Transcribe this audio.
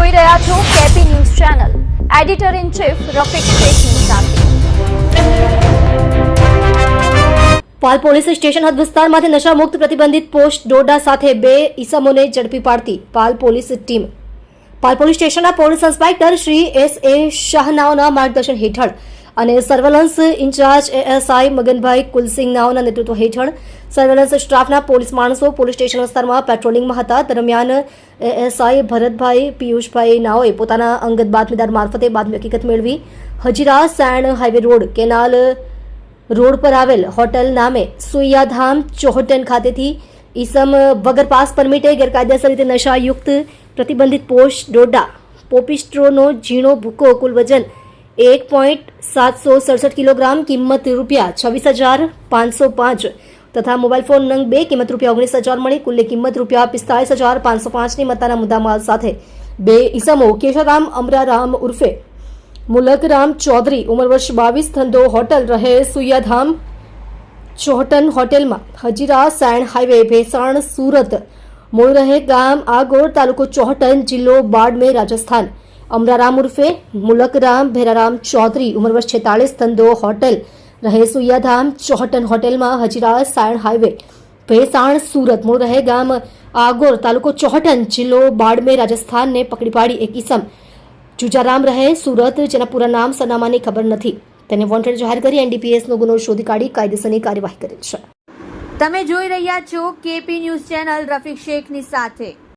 જોઈ રહ્યા છો KP news channel. Editor in chief Rafiq શેખની સાથે. પાલ પોલીસ સ્ટેશન હદ વિસ્તારમાંથી નશામુક્ત પ્રતિબંધિત પોસ્ટ ડોડા સાથે બે ઈસમોને ઝડપી પાડતી Pal police team. Pal police સ્ટેશનના police inspector Shri S A શાહનાઓના માર્ગદર્શન હેઠળ અને surveillance incharge ASI Maganbhai Kulsinh નાઓના નેતૃત્વ હેઠળ સર્વેલન્સ સ્ટાફના પોલીસ માણસો પોલીસ સ્ટેશન વિસ્તારમાં પેટ્રોલિંગમાં હતા. દરમિયાન એએસઆઈ ભરતભાઈ, પિયુષભાઈ નાઓએ પોતાના અંગત બાતમીદાર મારફતે બાતમી હકીકત મેળવી. Hazira Sayan highway road, canal road પર આવેલ હોટલ નામે સુઈયાધામ ચોહટન ખાતેથી ઈસમ વગર પાસ પરમિટે ગેરકાયદેસર રીતે નશાયુક્ત પ્રતિબંધિત પોષ ડોડા, પોપિસ્ટ્રોનો ઝીણો ભૂકો કુલ વજન એક પોઈન્ટ સાતસો સડસઠ કિલોગ્રામ કિંમત રૂપિયા છવ્વીસ હજાર પાંચસો પાંચ તથા મોબાઈલ ફોન નંગ બે કિંમત રૂપિયા ઓગણીસ હજાર મળી કુલ્લે કિંમત રૂપિયા પિસ્તાળીસ હજાર પાંચસો પાંચની મત્તાના મુદ્દામાલ સાથે બે ઈસમો કેશારામ અમરારામ ઉર્ફે મુલકરામ ચૌધરી ઉંમર વર્ષ બાવીસ ધંધો હોટલ રહે સુયાધામ ચોહટન હોટેલમાં હજીરા સેણ હાઈવે ભેસાણ સુરત મૂળ રહે ગામ આગોર તાલુકો ચોહટન જિલ્લો બાડમેર રાજસ્થાન અમરારામ ઉર્ફે મુલકરામ ભેરારામ ચૌધરી, ઉંમર વર્ષ છેતાળીસ ધંધો હોટેલ, રહે સુયાધામ ચોહટન હોટેલમાં હજીરા સાયણ હાઈવે, ભેસાણ સુરત, મૂળ રહે ગામ આગોર, તાલુકો ચોહટન, જિલ્લો બાડમેર, રાજસ્થાનને પકડી પાડી એક ઇસમ જુજારામ રહે સુરત, જેના પૂરા નામ સરનામાની ખબર નથી. તેને વોન્ટેડ જાહેર કરી એનડીપીએસનો ગુનો શોધી કાઢી કાયદેસરની કાર્યવાહી કરેલ છે. તમે જોઈ રહ્યા છો કેપી ન્યૂઝ ચેનલ રફીક શેખની સાથે.